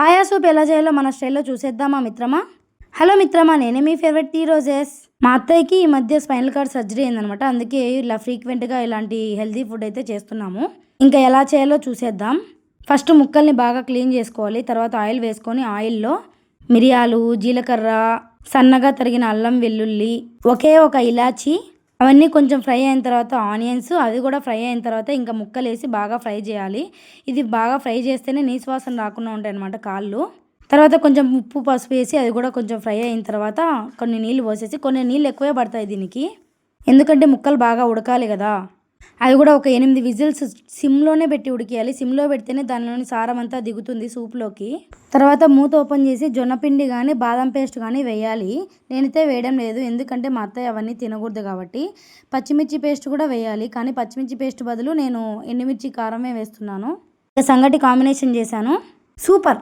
Paya soup ఎలా చేయాలో మన స్టైల్లో చూసేద్దామా మిత్రమా? హలో మిత్రమా నేనే మీ ఫేవరెట్ టీ రోజెస్. మా అత్తయ్యకి ఈ మధ్య స్పైనల్ కార్డ్ సర్జరీ అయిందనమాట. అందుకే ఇలా ఫ్రీక్వెంట్గా ఇలాంటి హెల్తీ ఫుడ్ అయితే చేస్తున్నాము. ఇంకా ఎలా చేయాలో చూసేద్దాం. ఫస్ట్ ముక్కల్ని బాగా క్లీన్ చేసుకోవాలి. తర్వాత ఆయిల్ వేసుకొని ఆయిల్లో మిరియాలు జీలకర్ర సన్నగా తరిగిన అల్లం వెల్లుల్లి ఒకే ఒక ఇలాచి అవన్నీ కొంచెం ఫ్రై అయిన తర్వాత ఆనియన్స్ అవి కూడా ఫ్రై అయిన తర్వాత ఇంకా ముక్కలు వేసి బాగా ఫ్రై చేయాలి. ఇది బాగా ఫ్రై చేస్తేనే నీసువాసన రాకుండా ఉంటాయి అనమాట కాళ్ళు. తర్వాత కొంచెం ఉప్పు పసుపు వేసి అది కూడా కొంచెం ఫ్రై అయిన తర్వాత కొన్ని నీళ్ళు పోసేసి కొన్ని నీళ్ళు ఎక్కువే పడతాయి దీనికి. ఎందుకంటే ముక్కలు బాగా ఉడకాలి కదా. అది కూడా ఒక ఎనిమిది విజిల్స్ సిమ్లోనే పెట్టి ఉడికేయాలి. సిమ్లో పెడితేనే దానిలోని సారం అంతా దిగుతుంది సూప్లోకి. తర్వాత మూత ఓపెన్ చేసి జొన్నపిండి కానీ బాదం పేస్ట్ కానీ వేయాలి. నేనైతే వేయడం లేదు. ఎందుకంటే మా అత్తయ్య అవన్నీ తినకూడదు కాబట్టి పచ్చిమిర్చి పేస్ట్ కూడా వేయాలి. కానీ పచ్చిమిర్చి పేస్ట్ బదులు నేను ఎండుమిర్చి కారమే వేస్తున్నాను. సంగటి కాంబినేషన్ చేశాను. సూపర్!